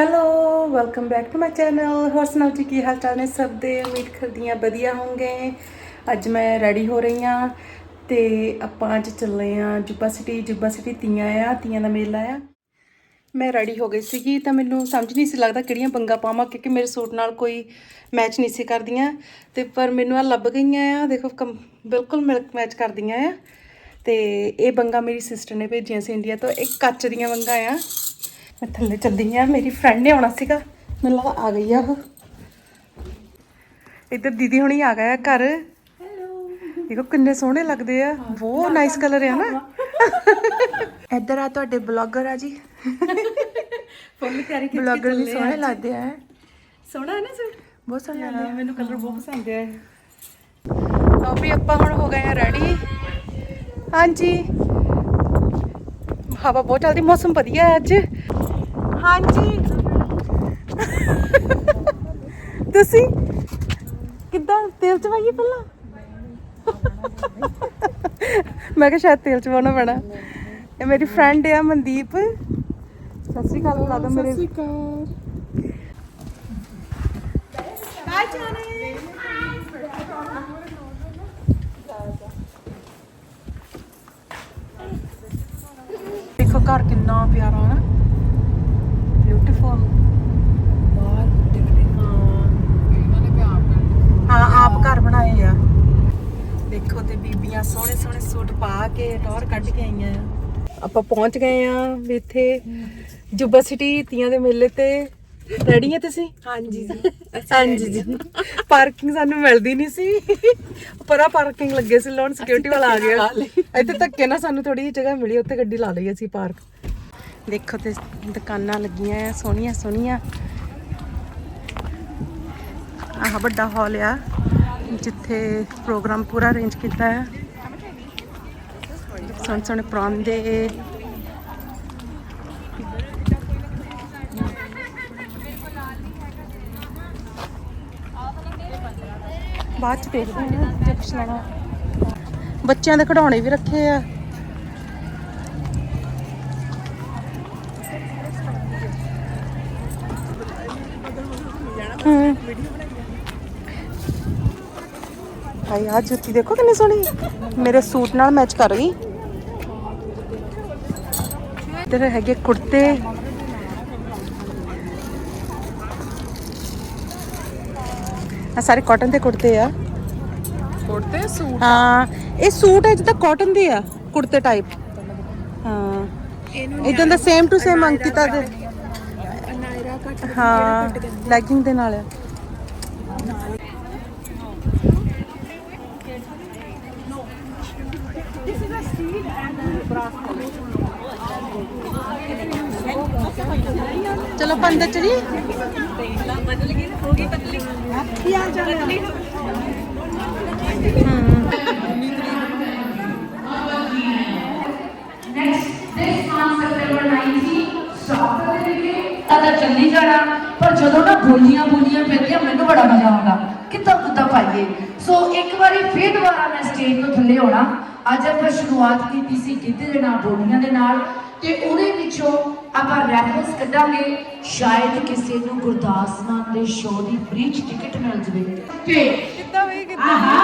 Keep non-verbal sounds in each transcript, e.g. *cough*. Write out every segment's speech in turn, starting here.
Hello welcome back to my channel ਹੋਰ ਸੁਣਾਓ ਜੀ, ਕੀ ਹਾਲ ਚਾਲ ਨੇ? ਸਭ ਦੇ ਉਮੀਦ ਕਰਦੀ ਹਾਂ ਵਧੀਆ ਹੋਵੋਗੇ। ਅੱਜ ਮੈਂ ਰੈਡੀ ਹੋ ਰਹੀ ਹਾਂ ਤੇ ਆਪਾਂ ਅੱਜ ਚੱਲੇ ਆ ਜੁੱਬਾ ਸਿਟੀ। ਜੁੱਬਾ ਸਿਟੀ ਤੀਆਂ ਆ, ਤੀਆਂ ਦਾ ਮੇਲਾ ਆ। ਮੈਂ ਰੈਡੀ ਹੋ ਗਈ ਸੀਗੀ ਤਾਂ ਮੈਨੂੰ ਸਮਝ ਨਹੀਂ ਸੀ ਲੱਗਦਾ ਕਿਹੜੀਆਂ ਬੰਗਾ ਪਾਵਾਂ ਕਿਉਂਕਿ ਮੇਰੇ ਸੂਟ ਨਾਲ ਕੋਈ ਮੈਚ ਨਹੀਂ ਸੀ ਕਰਦੀਆਂ। ਤੇ ਪਰ ਮੈਨੂੰ ਆ ਲੱਭ ਗਈਆਂ ਆ। ਦੇਖੋ, ਕਮ- ਬਿਲਕੁਲ ਮਿਲ ਮੈਚ ਕਰਦੀਆਂ ਆ। ਤੇ ਇਹ ਬੰਗਾ ਮੇਰੀ ਸਿਸਟਰ ਨੇ ਭੇਜੀਆਂ ਸੀ ਇੰਡੀਆ ਤੋਂ। ਇਹ ਕੱਚ ਦੀਆਂ ਬੰਗਾ ਆ। ਮੈਂ ਥੱਲੇ ਚੱਲਦੀ ਆ ਮੇਰੀ ਫਰੈਂਡ ਨੇ ਆਉਣਾ ਸੀਗਾ। ਮੈਨੂੰ ਲੱਗਦਾ ਆ ਗਈ ਆ ਉਹ। ਇੱਧਰ ਦੀਦੀ ਹੁਣੀ ਆ ਗਏ ਆ ਘਰ। ਦੇਖੋ ਕਿੰਨੇ ਸੋਹਣੇ ਲੱਗਦੇ ਆ। ਬਹੁਤ ਨਾਈਸ ਕਲਰ ਆ ਨਾ। *laughs* ਇੱਧਰ ਆ ਤੁਹਾਡੇ ਬਲੌਗਰ ਆ ਜੀ। ਫੁੱਲ ਤਿਆਰੀ ਕੀਤੀ ਬਲੌਗਰ ਵੀ ਸੋਹਣੇ ਲੱਗਦੇ ਆ। ਸੋਹਣਾ ਹੈ ਨਾ ਸੂਟ? ਬਹੁਤ ਸੋਹਣੇ ਲੱਗਦੇ ਮੈਨੂੰ ਕਲਰ ਬਹੁਤ ਪਸੰਦ ਹੈ ਆ। ਲਓ ਵੀ ਆਪਾਂ ਹੁਣ ਹੋ ਗਏ ਆ ਰੈਡੀ ਹਾਂਜੀ। ਹਵਾ ਬਹੁਤ ਚੱਲਦੀ ਮੌਸਮ ਵਧੀਆ ਹੈ ਅੱਜ। ਹਾਂਜੀ। ਤੁਸੀਂ ਕਿੱਦਾਂ? ਤੇਲ ਚਵਾਈਏ ਪਹਿਲਾਂ? ਮੈਂ ਕਿਹਾ ਸ਼ਾਇਦ ਤੇਲ ਚਵਾਉਣਾ ਪੈਣਾ। ਇਹ ਮੇਰੀ ਫਰੈਂਡ ਆ ਮਨਦੀਪ। ਸਤਿ ਸ਼੍ਰੀ ਅਕਾਲ ਬੁਲਾ ਦੋ ਮੇਰੇ? ਸਤਿ ਸ਼੍ਰੀ ਅਕਾਲ। ਦੇਖੋ ਘਰ ਕਿੰਨਾ ਪਿਆਰਾ ਨਾ। ਬਿਊਟੀਫੁਲ ਹਾਂ ਆਪ ਘਰ ਬਣਾਏ ਆ। ਦੇਖੋ ਤੇ ਬੀਬੀਆਂ ਸੋਹਣੇ ਸੋਹਣੇ ਸੂਟ ਪਾ ਕੇ ਟੌਰ ਕੱਢ ਕੇ ਆਈਆਂ ਆ। ਆਪਾਂ ਪਹੁੰਚ ਗਏ ਆ ਵੀ ਇੱਥੇ ਜੁਬਾ ਸਿਟੀ ਤੀਆਂ ਦੇ ਮੇਲੇ ਤੇ। ਰੈਡੀ ਆ ਤੁਸੀਂ? ਹਾਂਜੀ ਜੀ। *laughs* ਹਾਂਜੀ ਜੀ। ਪਾਰਕਿੰਗ ਸਾਨੂੰ ਮਿਲਦੀ ਨਹੀਂ ਸੀ। ਪਰਾ ਪਾਰਕਿੰਗ ਲੱਗੇ ਸੀ ਲੋਨ ਸਿਕਿਉਰਿਟੀ ਵਾਲਾ ਆ ਗਿਆ। ਇੱਥੇ ਧੱਕੇ ਨਾਲ ਸਾਨੂੰ ਥੋੜੀ ਜਿਹੀ ਜਗ੍ਹਾ ਮਿਲੀ ਉੱਥੇ ਗੱਡੀ ਲਾ ਲਈ ਅਸੀਂ ਪਾਰਕ ਦੇਖੋ ਤੇ ਦੁਕਾਨਾਂ ਲੱਗੀਆਂ ਆ, ਸੋਹਣੀਆਂ ਸੋਹਣੀਆਂ। ਆਹ ਵੱਡਾ ਹਾਲ ਆ, ਜਿੱਥੇ ਪ੍ਰੋਗਰਾਮ ਪੂਰਾ ਅਰੇਂਜ ਕੀਤਾ ਹੈ ਸੋਹਣੇ ਸੋਹਣੇ ਪਰਾਂਦੇ। ਬਾਅਦ ਚ ਦੇਖਦੇ ਹਾਂ ਜੇ ਕੁਛ ਲੈਣਾ। ਬੱਚਿਆਂ ਦੇ ਖਿਡੌਣੇ ਵੀ ਰੱਖੇ ਆ। ਭਾਈ ਆ ਜੁੱਤੀ ਦੇਖੋ ਕਿੰਨੀ ਸੋਹਣੀ। ਮੇਰੇ ਸੂਟ ਨਾਲ ਮੈਚ ਕਰ ਗਈ। ਇੱਧਰ ਹੈਗੇ ਕੁੜਤੇ। ਆ ਸਾਰੇ ਕਾਟਨ ਦੇ ਕੁੜਤੇ ਆ। ਕੁੜਤੇ ਸੂਟ? ਹਾਂ ਇਹ ਸੂਟ ਹੈ ਜਿੱਦਾਂ ਕਾਟਨ ਦੇ ਆ ਕੁੜਤੇ ਟਾਈਪ ਹਾਂ। ਇਦਾਂ ਦਾ ਸੇਮ ਟੂ ਸੇਮ ਅੰਕਿਤਾ ਦੇ। ਹਾਂ ਲੈਗਿੰਗ ਦੇ ਨਾਲ ਆ ਚਲੋ ਪੰਦਤ ਜੀ ਬਦਲ ਗਈ ਹੋ ਗਈ ਪਤਲੀ ਕੀ ਹਾਲ ਚਾਲ ਹੈ ਤਾਂ ਚੱਲੀ ਜਾਣਾ ਪਰ ਜਦੋਂ ਨਾ ਬੋਲੀਆਂ ਬੋਲੀਆਂ ਪੈਂਦੀਆਂ ਮੈਨੂੰ ਬੜਾ ਮਜ਼ਾ ਆਉਂਦਾ ਕਿੱਦਾਂ ਕਿੱਦਾਂ ਪਾਈਏ ਸੋ ਇੱਕ ਵਾਰੀ ਫੇਰ ਦੁਬਾਰਾ ਮੈਂ ਸਟੇਜ ਤੋਂ ਥੱਲੇ ਆਉਣਾ ਅੱਜ ਆਪਾਂ ਸ਼ੁਰੂਆਤ ਕੀਤੀ ਸੀ ਗਿੱਧੇ ਦੇ ਨਾਲ ਬੋਲੀਆਂ ਦੇ ਨਾਲ ਤੇ ਉਹਦੇ ਵਿੱਚੋਂ ਆਪਾਂ ਰੈਫਰੈਂਸ ਕੱਢਾਂਗੇ ਸ਼ਾਇਦ ਕਿਸੇ ਨੂੰ ਗੁਰਦਾਸ ਮਾਨ ਦੇ ਸ਼ੋਅ ਦੀ ਫ੍ਰੀ ਟਿਕਟ ਮਿਲ ਜਵੇ। ਤੇ ਕਿੱਦਾਂ ਵੀ ਆਹਾ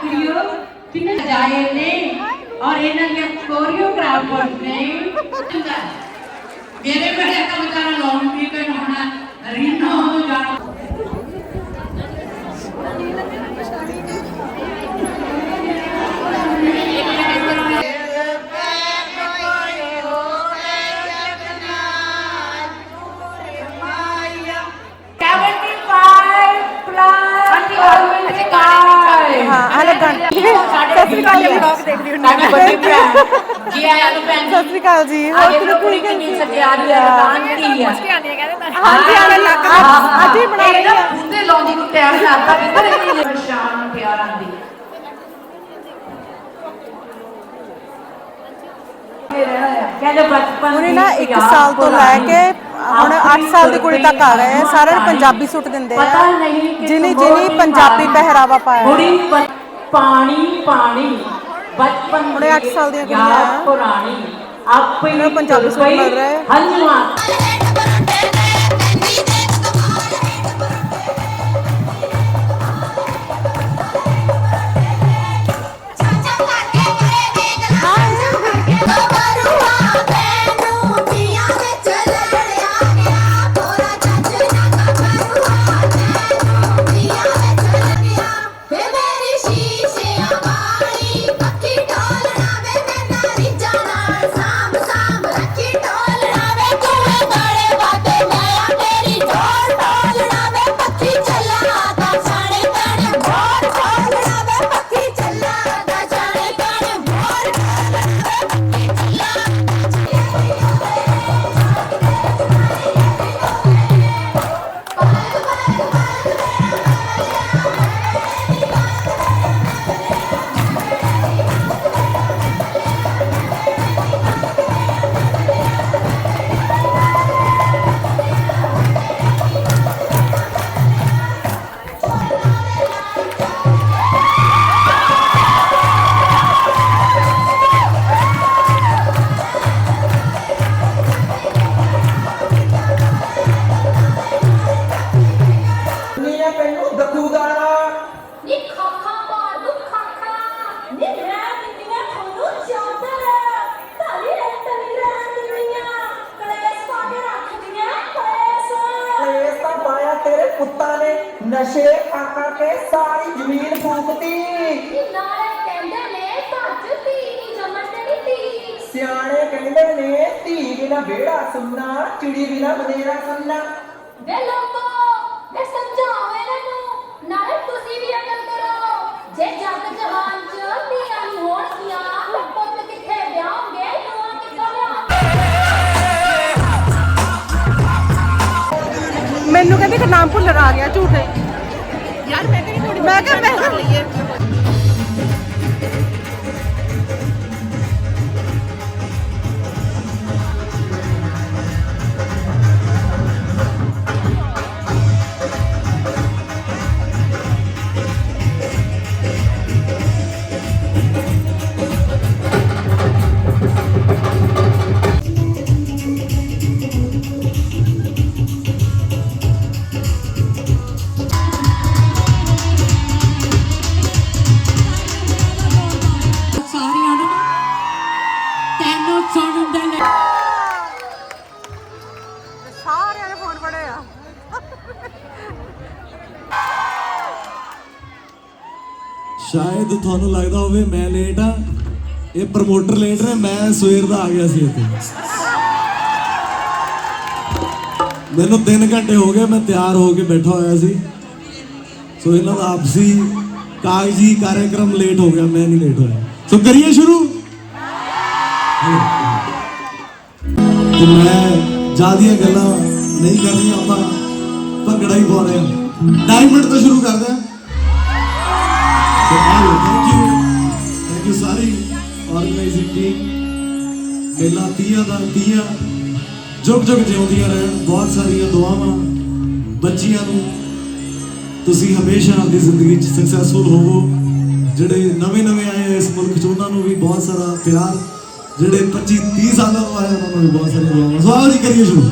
ਕੁੜੀਓ ਕਿੰਨੇ ਜਾਏ ਨੇ ਔਰ ਇਹਨਾਂ ਦੀਆਂ ਕੋਰੀਓਗ੍ਰਾਫਰ ਨੇ। ਮੇਰੇ ਬੜੇ ਕੰਮ ਕਰਨ ਲਾਉਣ ਵੀ ਹੋਣਾ ਰੀਨਾ ਹੋ ਜਾਣਾ। ਹਾਂ ਹਲੋ ਗਣ ਸਤਿ ਸ੍ਰੀ ਅਕਾਲ ਜੀ। ਬਲੌਗ ਦੇਖਦੀ ਹੁੰਦੀ ਵੱਡੀ ਭੈਣ। ਜੀ। ਆਇਆਂ ਨੂੰ ਭੈਣ ਸਤਿ ਸ੍ਰੀ ਅਕਾਲ ਜੀ। ਹੋਰ ਆਗੇ ਕਿਵੇਂ ਕੁੜੀ ਠੀਕ ਹੈ ਕਿੰਨੀ ਸੱਚਿਆਰੀ ਹੈ ਆਂਟੀ ਆ ਹਾਂਜੀ ਆਲੇ ਲੱਗ ਅੱਜ ਹੀ ਬਣਾ ਰਹੀ ਆ। ਹੁੰਦੇ ਲਾਉਂਦੀ ਨੂੰ ਟਾਈਮ ਲੱਗਦਾ ਵੀ ਨਹੀਂ ਪਰੇਸ਼ਾਨ ਨੂੰ ਪਿਆਰ ਆਂਦੀ ਕਹਿੰਦੇ ਬਚਪਨ ਉਹਨੇ ਨਾ 1 ਸਾਲ ਤੋਂ ਲੈ ਕੇ ਹੁਣ 8 ਸਾਲ ਦੀ ਕੁੜੀ ਤੱਕ ਆ ਗਏ ਆ ਸਾਰਿਆਂ ਨੂੰ ਪੰਜਾਬੀ ਸੂਟ ਦਿੰਦੇ ਆ ਪਤਾ ਨਹੀਂ ਕਿ ਜਿਹਨੇ ਕਬੋਲ ਜਿਹਨੇ ਪੰਜਾਬੀ। ਪਹਿਰਾਵਾ ਪਾਇਆ ਪਾਣੀ ਪਾਣੀ ਬਚਪਨ ਹੁਣੇ ਅੱਠ ਸਾਲ ਦੀਆਂ ਕੁੜੀਆਂ। ਪੁਰਾਣੀ ਆਪੇ ਉਹਨਾਂ ਨੂੰ ਪੰਜਾਬੀ ਸੂਟ ਮਿਲ ਰਿਹਾ ਹੈ। ਨਸ਼ੇ ਕਰ ਕਰਕੇ ਸਾਰੀ ਜ਼ਮੀਨ ਫੂਕਤੀ। ਨਾਲੇ ਕਹਿੰਦੇ ਨੇ ਭੱਜ ਧੀ ਨਹੀਂ ਜੰਮਣ ਤੇਰੀ ਧੀ। ਸਿਆਣੇ ਕਹਿੰਦੇ ਨੇ ਧੀ ਬਿਨਾ ਵਿਹੜਾ ਸੁਣਨਾ ਚਿੜੀ ਬਿਨਾ ਬਨੇਰਾ ਸੁਣਨਾ ਵੇ ਲੋਕੋ ਵੇ ਸਮਝਾਓ ਇਹਨਾਂ। ਨੂੰ ਨਾਲੇ ਤੁਸੀਂ ਵੀ ਅਕਲ ਕਰੋ। ਜੇ ਜੱਗ ਜਹਾਨ ਚ ਧੀਆਂ ਨਹੀਂ ਹੋਣਗੀਆਂ ਤਾਂ ਪੁੱਤ ਕਿੱਥੇ ਵਿਆਹੋਗੇ? ਨੂੰਹਾਂ ਕਿੱਥੋਂ ਲਿਆਓਗੇ? ਮੈਨੂੰ ਕਹਿੰਦੇ ਕਿ ਨਾਮ ਭੁੱਲਣ ਆ ਗਿਆ ਝੂਠੇ ਯਾਰ ਮੈਂ ਕਿਹੜੀ ਥੋੜੀ ਮੈਂ ਕਿਹਾ ਮੈਂ ਤੁਹਾਨੂੰ ਲੱਗਦਾ ਹੋਵੇ ਮੈਂ ਲੇਟ ਆ। ਇਹ ਪ੍ਰਮੋਟਰ ਲੇਟ ਨੇ, ਮੈਂ ਸਵੇਰ ਦਾ ਆ ਗਿਆ ਸੀ ਇੱਥੇ। ਮੈਨੂੰ 3 ਘੰਟੇ ਹੋ ਗਏ, ਮੈਂ ਤਿਆਰ ਹੋ ਕੇ ਬੈਠਾ ਹੋਇਆ ਸੀ। ਸੋ ਇਹਨਾਂ ਦਾ ਆਪਸੀ ਕਾਗਜ਼ੀ ਕਾਰਜਕ੍ਰਮ ਲੇਟ ਹੋ ਗਿਆ, ਮੈਂ ਨਹੀਂ ਲੇਟ ਹੋਇਆ। ਸੋ ਕਰੀਏ ਸ਼ੁਰੂ? ਤੇ ਮੈਂ ਜਿਆਦੀਆਂ ਗੱਲਾਂ ਨਹੀਂ ਕਰਨੀਆਂ ਆਪਾਂ, ਭੰਗੜਾ ਹੀ ਪਾ ਰਹੇ ਹਾਂ। ਡਾਇਮੰਡ ਤੋਂ ਸ਼ੁਰੂ ਕਰਦੇ ਹਾਂ। So, thank you. Thank you ਸਾਰੀ ਆਰਗੇਨਾਈਜ਼ਿੰਗ ਟੀਮ ਮੇਲਾ ਤੀਆਂ ਦਾ ਤੀਆਂ ਜੁਗ ਜੁਗ ਜਿਉਂਦੀਆਂ ਰਹਿਣ ਬਹੁਤ ਸਾਰੀਆਂ ਦੁਆਵਾਂ ਬੱਚੀਆਂ ਨੂੰ ਤੁਸੀਂ ਹਮੇਸ਼ਾ ਆਪਣੀ ਜ਼ਿੰਦਗੀ 'ਚ ਸਕਸੈਸਫੁਲ ਹੋਵੋ ਜਿਹੜੇ ਨਵੇਂ ਨਵੇਂ ਆਏ ਇਸ ਮੁਲਕ 'ਚ ਉਹਨਾਂ ਨੂੰ ਵੀ ਬਹੁਤ ਸਾਰਾ ਪਿਆਰ ਜਿਹੜੇ 25 30 ਸਾਲਾਂ ਤੋਂ ਆਏ ਉਹਨਾਂ ਨੂੰ ਵੀ ਬਹੁਤ ਸਾਰੀਆਂ ਦੁਆਵਾਂ ਸਵਾਗਤ ਆਓ ਕਰੀਏ ਸ਼ੁਰੂ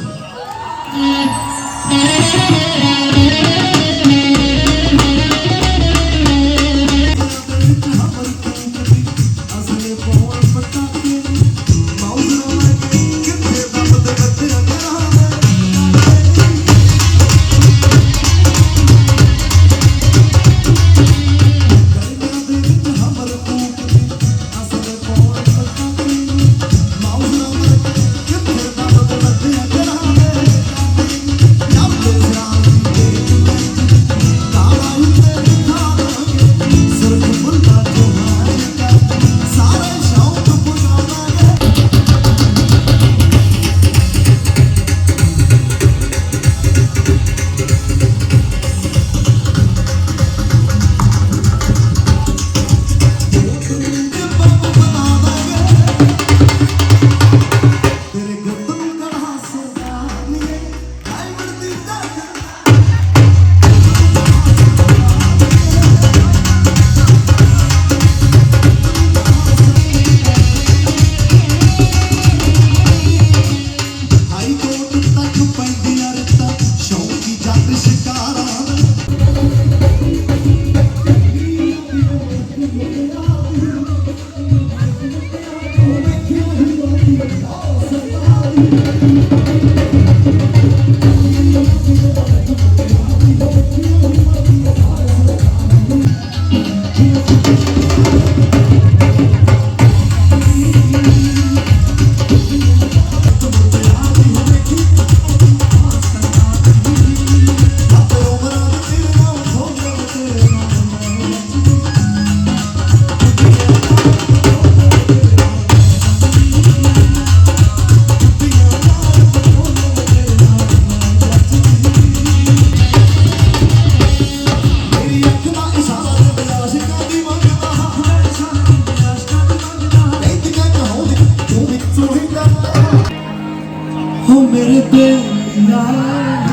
ਹੋ ਮੇਰੇ ਬੇਲੀਆ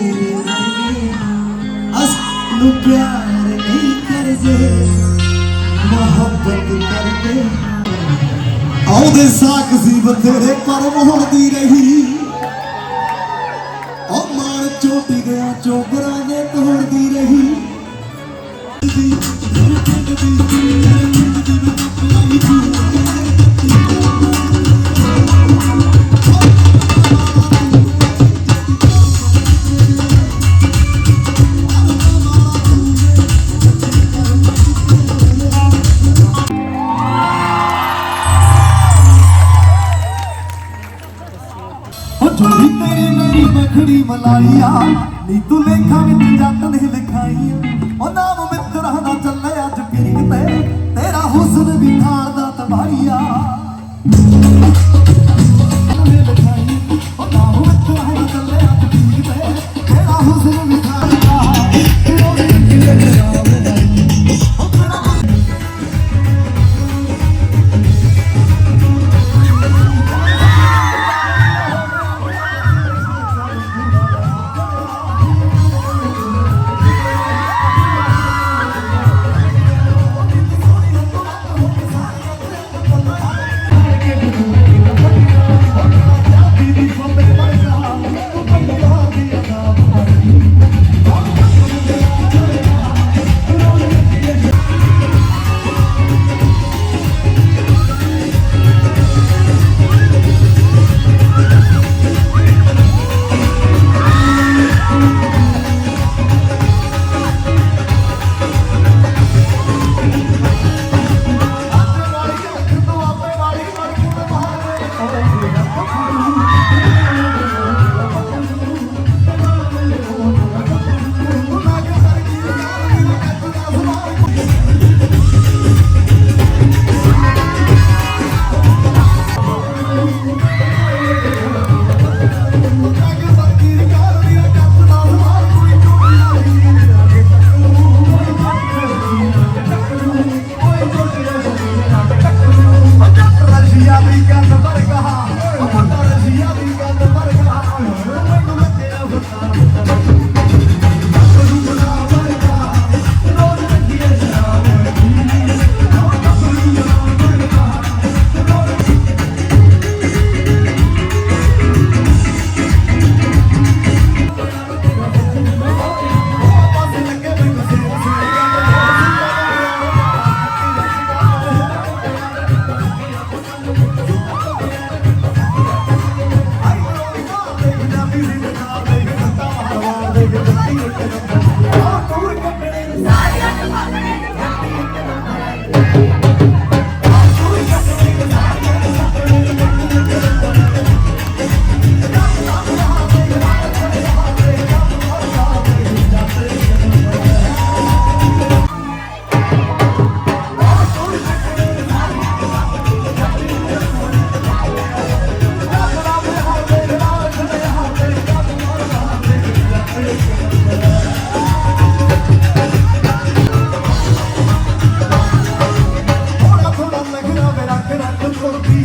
ਅਸੀਂ ਤੇਰੇ ਵਰਗੇ ਅਸ ਨੂੰ ਪਿਆਰ ਨਹੀਂ ਕਰਦੇ ਮੁਹੱਬਤ ਕਰਦੇ ਆਉਂਦੇ ਸਾਕ ਸੀ ਬਥੇਰੇ ਪਰ ਮੋੜਦੀ ਰਹੀ। ਉਹ ਮਾਰ ਚੋਟੀ ਗਿਆ ਚੋਬਰਾਂ ਦੇ ਤੋੜਦੀ ਰਹੀ ਦੀ ਦੀ ਮੇਰੀ ਮੱਖਣੀ ਮਲਾਈਆ ਨੀ ਤੂੰ ਲੇਖਾਂ ਵਿੱਚ ਜੱਟ ਨੇ ਲਿਖਾਈਆਂ ਉਹ ਨਾਮ ਮਿੱਤਰਾਂ ਦਾ ਚੱਲੇ ਅੱਜ ਪੀਕ ਤੇ ਤੇਰਾ ਹੁਸਨ ਵੀ ਖਾਣ ਦਾ ਤਬਾਈਆ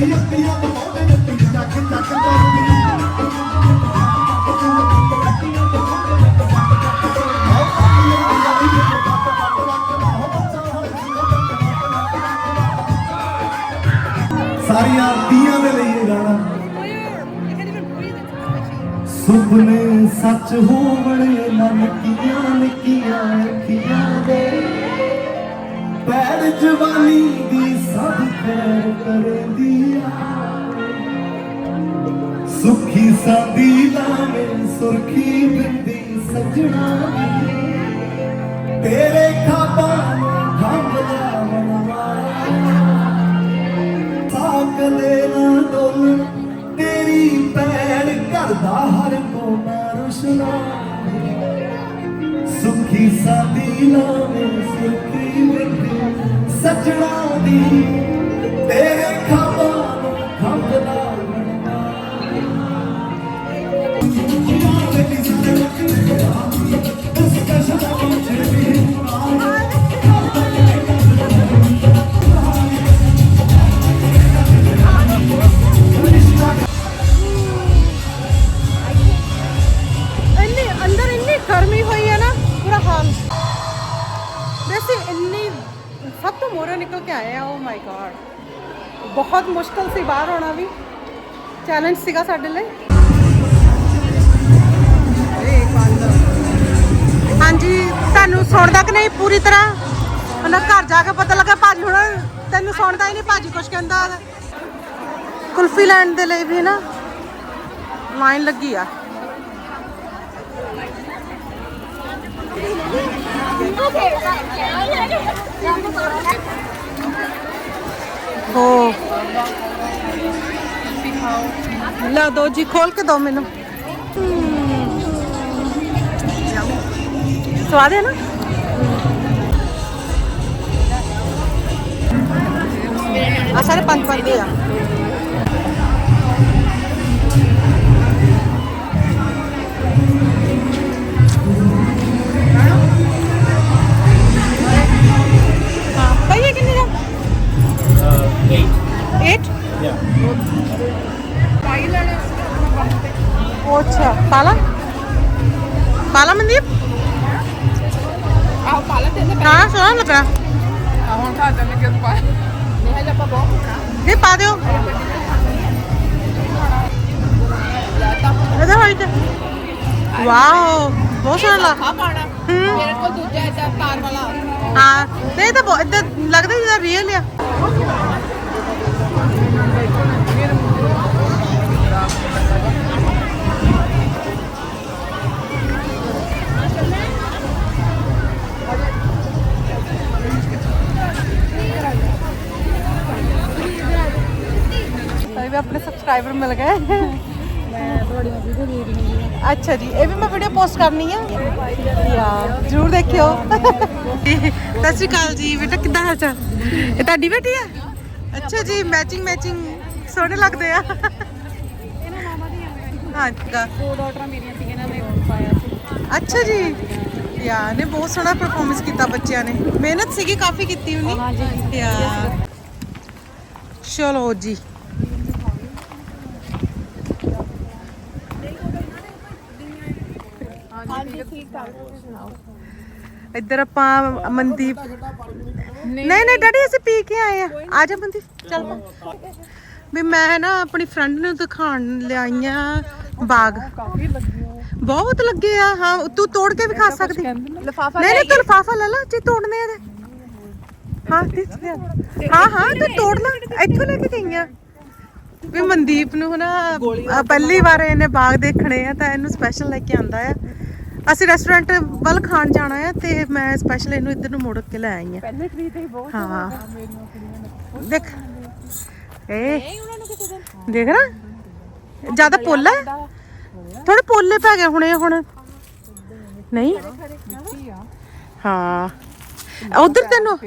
ਤੁਰਦੀ ਸਾਦੀ ਲਾਵੇ ਸੁਰਖੀ ਬਿੰਦੀ ਸਜਣਾ ਤੇਰੇ ਖਾਬਾਂ ਹੰਬ ਜਾਵਣ ਵਾਲਾ ਨਾ ਡੋਲ, ਤੇਰੀ ਪੈਰ ਕਰਦਾ ਹਰ ਕੋਨਾ ਰੁਸ਼ਨਾ। ਸੁਖੀ ਸਾਦੀ ਲਾਵੇ ਸੁਖੀ ਮਿੱਟੀ ਸਜਣਾ ਦੀ, ਤੇਰੇ ਖਾਬਾਂ ਕੇ ਆਏ ਆ ਓ ਮਾਈ ਗॉड ਬਹੁਤ ਮੁਸ਼ਕਲ ਸੀ ਬਾਹਰ ਆਉਣਾ ਵੀ ਚੈਲੰਜ ਸੀਗਾ ਸਾਡੇ ਲਈ ਹਾਂਜੀ ਤੁਹਾਨੂੰ ਸੁਣਦਾ ਕਿ ਨਹੀਂ ਪੂਰੀ ਤਰ੍ਹਾਂ ਉਹਨਾਂ ਘਰ ਜਾ ਕੇ ਪਤਾ ਲੱਗਾ ਭਾਜੀ ਹੁਣ ਤੈਨੂੰ ਸੁਣਦਾ ਹੀ ਨਹੀਂ ਭਾਜੀ ਕੁਛ ਕਹਿੰਦਾ ਕੁਲਫੀ ਲੈਣ ਦੇ ਲਈ ਵੀ ਨਾ ਲਾਈਨ ਲੱਗੀ ਆ ਹੋ। ਲਾ ਦੋ ਜੀ, ਖੋਲ ਕੇ ਦੋ ਮੈਨੂੰ। ਸਵਾਦ ਹੈ ਨਾ? ਆ ਸਾਰੇ ਪੰਜ ਪੰਜ ਦੇ ਆ। ਲੱਗਾ ਆਹ ਹੁਣ ਖਾ ਜਾਂਦੇ ਕਿ ਪਾ ਨਹੀਂ ਹਜੇ ਆਪਾਂ ਬਹੁਤ ਇਹ ਪਾ ਦਿਓ। ਇਹਦਾ ਹੋਈ ਤੇ ਵਾਓ ਬਹੁਤ ਸੋਹਣਾ ਲੱਗ ਆ ਪਾਣਾ। ਮੇਰੇ ਕੋਲ ਦੂਜਾ ਹੈ ਤਾਰ ਵਾਲਾ। ਹਾਂ ਇਹ ਤਾਂ ਏਦਾਂ ਲੱਗਦਾ ਜਿਵੇਂ ਰੀਅਲ ਆ। ਤਾਂ ਵੀ ਆਪਣੇ ਸਬਸਕ੍ਰਾਈਬਰ ਮਿਲ ਗਏ। ਮੈਂ ਤੁਹਾਡੀਆਂ ਵੀਡੀਓ ਦੇਖ ਰਹੀ ਹਾਂ। ਅੱਛਾ ਜੀ ਇਹ ਵੀ ਮੈਂ ਵੀਡੀਓ ਪੋਸਟ ਕਰਨੀ ਆ। ਯਾ ਜ਼ਰੂਰ ਦੇਖਿਓ। ਸਤਿ ਸ਼੍ਰੀ ਅਕਾਲ ਜੀ ਬੇਟਾ ਕਿੱਦਾਂ ਹਾਲ ਚਾਲ? ਇਹ ਤੁਹਾਡੀ ਬੇਟੀ ਆ? ਅੱਛਾ ਜੀ ਮੈਚਿੰਗ ਮੈਚਿੰਗ ਸੋਹਣੇ ਲੱਗਦੇ ਆ। ਹਾਂ ਦਾ ਦੋ ਡਾਕਟਰਾਂ ਮੇਰੀਆਂ ਸੀ ਇਹਨਾਂ ਨੇ ਪਾਇਆ ਸੀ। ਅੱਛਾ ਜੀ। ਯਾ ਨੇ ਬਹੁਤ ਸੋਹਣਾ ਪਰਫਾਰਮੈਂਸ ਕੀਤਾ ਬੱਚਿਆਂ ਨੇ। ਮਿਹਨਤ ਸੀਗੀ ਕਾਫੀ ਕੀਤੀ ਉਹਨੇ। ਚਲੋ ਜੀ। ਇੱਧਰ ਆਪਾਂ ਮਨਦੀਪ ਨਹੀਂ ਨਹੀਂ ਡੈਡੀ ਅਸੀਂ ਪੀ ਕੇ ਆਏ ਆ। ਆ ਜਾ ਮਨਦੀਪ ਚੱਲ ਪਾ। ਵੀ ਮੈਂ ਨਾ ਆਪਣੀ ਫਰੈਂਡ ਨੂੰ ਦਿਖਾਣ ਲਿਆਈਆਂ ਬਾਗ। ਬਹੁਤ ਲੱਗੇ ਆ ਹਾਂ ਤੂੰ ਤੋੜ ਕੇ ਵੀ ਖਾ ਸਕਦੀ। ਲਿਫਾਫਾ ਨਹੀਂ ਨਹੀਂ ਤੂੰ ਲਿਫਾਫਾ ਲੈ ਲੈ ਜੇ ਤੋੜਨੇ ਆ ਤੇ। ਹਾਂ। ਹਾਂ ਹਾਂ ਤੂੰ ਤੋੜ ਲੈ ਇੱਥੋਂ ਲੈ ਕੇ ਗਈਆਂ ਵੀ ਮਨਦੀਪ ਨੂੰ ਨਾ ਪਹਿਲੀ ਵਾਰ ਇਹਨੇ ਬਾਗ ਦੇਖਣੇ ਆ ਤਾਂ ਇਹਨੂੰ ਸਪੈਸ਼ਲ ਲੈ ਕੇ ਆਂਦਾ ਆ। ਅਸੀਂ ਰੈਸਟੋਰੈਂਟ ਵੱਲ ਖਾਣ ਜਾਣਾ ਆ ਤੇ ਮੈਂ ਸਪੈਸ਼ਲ ਇਹਨੂੰ ਇੱਧਰ ਨੂੰ ਮੋੜ ਕੇ ਲੈ ਆਈ ਆ। ਪਹਿਲੇ ਤੇ ਹੀ ਬਹੁਤ ਹਾਂ। ਮੇਰੀਆਂ ਕੁੜੀਆਂ ਨੇ ਦੇਖ। ਨਹੀਂ ਉਹਨਾਂ ਨੂੰ ਕਿਸੇ ਦਿਨ। ਦੇਖ ਨਾ। ਜ਼ਿਆਦਾ ਪੋਲਾ ਹੈ ਥੋੜੇ ਪੋਲੇ ਪੈ ਗਏ ਹੁਣੇ ਹੁਣ। ਨਹੀਂ? ਹਾਂ। ਉਧਰ ਤੈਨੂੰ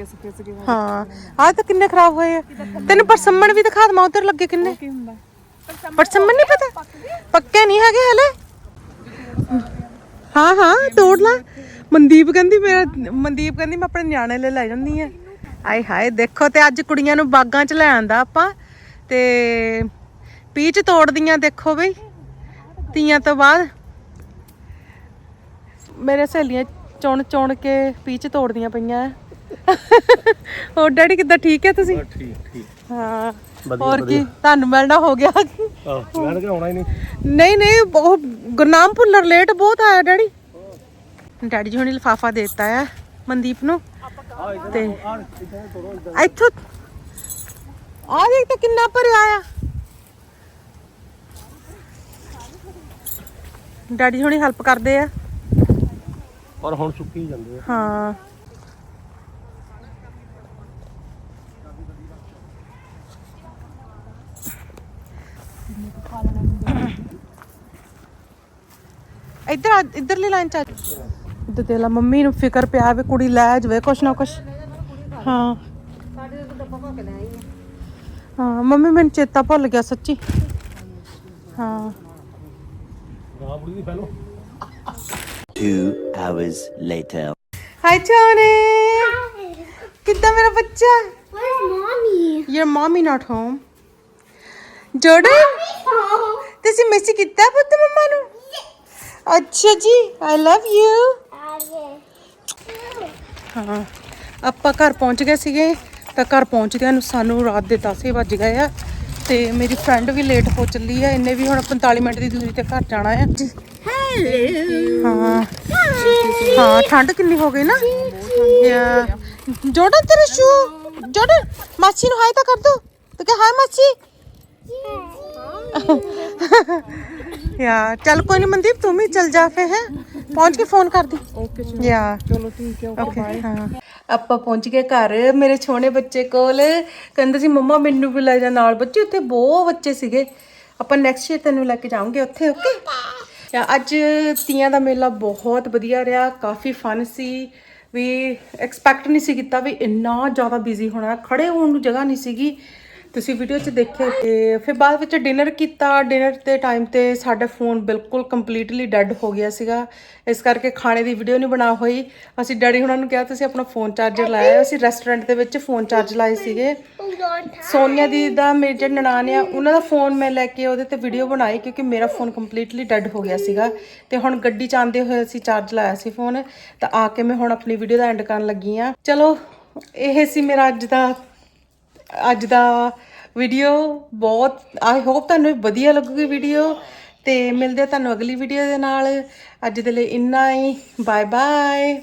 ਹਾਂ। ਆਹ ਤਾਂ ਕਿੰਨੇ ਖਰਾਬ ਹੋਏ ਆ। ਤੈਨੂੰ ਪਰਸਮਣ ਵੀ ਦਿਖਾ ਦਵਾਂ ਉਧਰ ਲੱਗੇ ਕਿੰਨੇ? ਪਰਸਮਣ ਨਹੀਂ ਪਤਾ? ਪੱਕੇ ਨਹੀਂ ਹੈਗੇ ਹਲੇ? ਹਾਂ ਹਾਂ ਤੋੜ ਲਾ। ਮਨਦੀਪ ਕਹਿੰਦੀ ਮੇਰਾ ਮਨਦੀਪ ਕਹਿੰਦੀ ਮੈਂ ਆਪਣੇ ਨਿਆਣੇ ਲਈ ਲੈ ਜਾਂਦੀ ਆ। ਆਏ ਹਾਏ ਦੇਖੋ ਤੇ ਅੱਜ ਕੁੜੀਆਂ ਨੂੰ ਬਾਗਾਂ 'ਚ ਲੈ ਆਂਦਾ ਆਪਾਂ। ਤੇ ਪੀਚ ਤੋੜਦੀਆਂ ਦੇਖੋ ਬਈ। ਤੀਆਂ ਤੋਂ ਬਾਅਦ ਮੇਰੇ ਸਹੇਲੀਆਂ ਚੁਣ ਚੁਣ ਕੇ ਪੀਚ ਤੋੜਦੀਆਂ ਪਈਆਂ। ਹੋਰ ਡੈਡੀ ਕਿੱਦਾਂ ਠੀਕ ਹੈ ਤੁਸੀਂ? ਠੀਕ ਠੀਕ। ਹਾਂ। ਹੋਰ ਕੀ ਤੁਹਾਨੂੰ ਮਿਲਣਾ ਹੋ ਗਿਆ ਆਹ ਮੈਂ ਤਾਂ ਆਉਣਾ ਹੀ ਨਹੀਂ। ਨਹੀਂ ਨਹੀਂ ਉਹ ਗੁਰਨਾਮ ਭੁੱਲਰ ਲੇਟ ਬਹੁਤ ਆਇਆ ਡੈਡੀ। ਡੈਡੀ ਜੀ ਹੁਣੀ ਲਿਫਾਫਾ ਦਿੱਤਾ ਆ ਮਨਦੀਪ ਨੂੰ। ਤੇ ਇੱਥੋਂ ਆ ਦੇਖ ਤਾਂ ਕਿੰਨਾ ਭਰਿਆ ਆ। ਡੈਡੀ ਹੁਣੀ ਹੈਲਪ ਕਰਦੇ ਆ। ਪਰ ਹੁਣ ਸੁੱਕੀ ਜਾਂਦੇ ਆ। ਹਾਂ। ਇੱਧਰ ਆ ਇੱਧਰਲੀ ਲਾਈਨ ਚ ਆ। ਇੱਧਰ ਦੇ ਲਾ ਮੰਮੀ ਨੂੰ ਫਿਕਰ ਪਿਆ ਵੀ ਕੁੜੀ ਲੈ ਜਾਵੇ ਕੁਛ ਨਾ ਕੁਛ। ਹਾਂ। ਹਾਂ ਮੰਮੀ ਮੈਨੂੰ ਚੇਤਾ ਭੁੱਲ ਗਿਆ ਸੱਚੀ। ਹਾਂ। ਗਾਂ ਬੁੜੀ ਦੀ ਪਹਿਲੋਂ Two hours later. ਹਾਈ ਚੋਨੇ ਕਿੱਦਾਂ ਮੇਰਾ ਬੱਚਾ? Where's mommy? Your mommy not home. Jordan ਤੁਸੀਂ ਮਿਸ ਕੀਤਾ ਪੁੱਤ ਮੰਮਾ ਨੂੰ? ਅੱਛਾ ਜੀ ਆਈ ਲਵ ਯੂ ਹਾਂ ਆਪਾਂ ਘਰ ਪਹੁੰਚ ਗਏ ਸੀਗੇ ਤਾਂ ਘਰ ਪਹੁੰਚਦਿਆਂ ਨੂੰ ਸਾਨੂੰ ਰਾਤ ਦੇ 10 ਵੱਜ ਗਏ ਆ ਤੇ ਮੇਰੀ ਫਰੈਂਡ ਵੀ ਲੇਟ ਹੋ ਚੱਲੀ ਆ ਇਹਨੇ ਵੀ ਹੁਣ 45 ਮਿੰਟ ਦੀ ਦੂਰੀ ਤੇ ਘਰ ਜਾਣਾ ਆ। ਹਾਂ ਹਾਂ ਠੰਡ ਕਿੰਨੀ ਹੋ ਗਈ ਨਾ? ਯਾ ਜੋੜਨ ਤੇਰੇ ਸ਼ੂ ਜੋੜਨ ਮਾਸੀ ਨੂੰ ਹਾਈ ਤਾਂ ਕਰ ਦੋ ਤੇ ਕਿ ਹਾਈ ਮਾਸੀ। *laughs* ਯਾ ਚੱਲ ਕੋਈ ਨਹੀਂ ਮਨਦੀਪ ਤੂੰ ਵੀ ਚੱਲ ਜਾ ਫੇ ਹੈ? ਪਹੁੰਚ ਕੇ ਫੋਨ ਕਰ ਦੀ ਓਕੇ ਯਾ। ਚਲੋ ਠੀਕ ਹੈ ਓਕੇ ਹਾਂ। ਆਪਾਂ ਪਹੁੰਚ ਗਏ ਘਰ ਮੇਰੇ ਛੋਣੇ ਬੱਚੇ ਕੋਲ। ਕਹਿੰਦੇ ਸੀ ਮੰਮਾ ਮੈਨੂੰ ਵੀ ਲੈ ਜਾ ਨਾਲ ਬੱਚੇ ਉੱਥੇ ਬਹੁਤ ਬੱਚੇ ਸੀਗੇ। ਆਪਾਂ ਨੈਕਸਟ ਈਅਰ ਤੈਨੂੰ ਲੈ ਕੇ ਜਾਵਾਂਗੇ ਉੱਥੇ ਓਕੇ ਯਾ ਅੱਜ ਤੀਆਂ ਦਾ ਮੇਲਾ ਬਹੁਤ ਵਧੀਆ ਰਿਹਾ ਕਾਫੀ ਫਨ ਸੀ। ਵੀ ਐਕਸਪੈਕਟ ਨਹੀਂ ਸੀ ਕੀਤਾ ਵੀ ਇੰਨਾ ਜ਼ਿਆਦਾ ਬਿਜ਼ੀ ਹੋਣਾ ਖੜੇ ਹੋਣ ਨੂੰ ਜਗ੍ਹਾ ਨਹੀਂ ਸੀਗੀ। ਤੁਸੀਂ ਵੀਡੀਓ 'ਚ ਦੇਖਿਆ ਤੇ ਫਿਰ ਬਾਅਦ ਵਿੱਚ ਡਿਨਰ ਕੀਤਾ ਡਿਨਰ ਦੇ ਟਾਈਮ ਤੇ ਸਾਡਾ ਫੋਨ ਬਿਲਕੁਲ ਕੰਪਲੀਟਲੀ ਡੈੱਡ ਹੋ ਗਿਆ ਸੀਗਾ। ਇਸ ਕਰਕੇ ਖਾਣੇ ਦੀ ਵੀਡੀਓ ਨਹੀਂ ਬਣਾ ਹੋਈ। ਅਸੀਂ ਡੈਡੀ ਹੁਣਾਂ ਨੂੰ ਕਿਹਾ, ਤੁਸੀਂ ਆਪਣਾ ਫੋਨ ਚਾਰਜਰ ਲਾਇਆ ਅਸੀਂ ਰੈਸਟੋਰੈਂਟ ਦੇ ਵਿੱਚ ਫੋਨ ਚਾਰਜ ਲਾਏ ਸੀਗੇ। ਸੋਨੀਆ ਦੀ ਦਾ ਮੇਰੇ ਜਿਹੜੇ ਨਨਾਣ ਆ, ਉਹਨਾਂ ਦਾ ਫੋਨ ਮੈਂ ਲੈ ਕੇ ਉਹਦੇ ਤੇ ਵੀਡੀਓ ਬਣਾਈ ਕਿਉਂਕਿ ਮੇਰਾ ਫੋਨ ਕੰਪਲੀਟਲੀ ਡੈੱਡ ਹੋ ਗਿਆ ਸੀਗਾ। ਤੇ ਹੁਣ ਗੱਡੀ ਚ ਆਉਂਦੇ ਹੋਏ ਅਸੀਂ ਚਾਰਜ ਲਾਇਆ ਸੀ ਫੋਨ ਤਾਂ ਆ ਕੇ ਮੈਂ ਹੁਣ ਆਪਣੀ ਵੀਡੀਓ ਦਾ ਐਂਡ ਕਰਨ ਲੱਗੀ ਆ। ਚਲੋ, ਇਹ ਸੀ ਮੇਰਾ ਅੱਜ ਦਾ ਅੱਜ ਦਾ ਵੀਡੀਓ ਬਹੁਤ ਆਈ ਹੋਪ ਤੁਹਾਨੂੰ ਵਧੀਆ ਲੱਗੂਗੀ ਵੀਡੀਓ ਤੇ ਮਿਲਦੇ ਆ ਤੁਹਾਨੂੰ ਅਗਲੀ ਵੀਡੀਓ ਦੇ ਨਾਲ। ਅੱਜ ਦੇ ਲਈ ਇੰਨਾ ਹੀ। Bye bye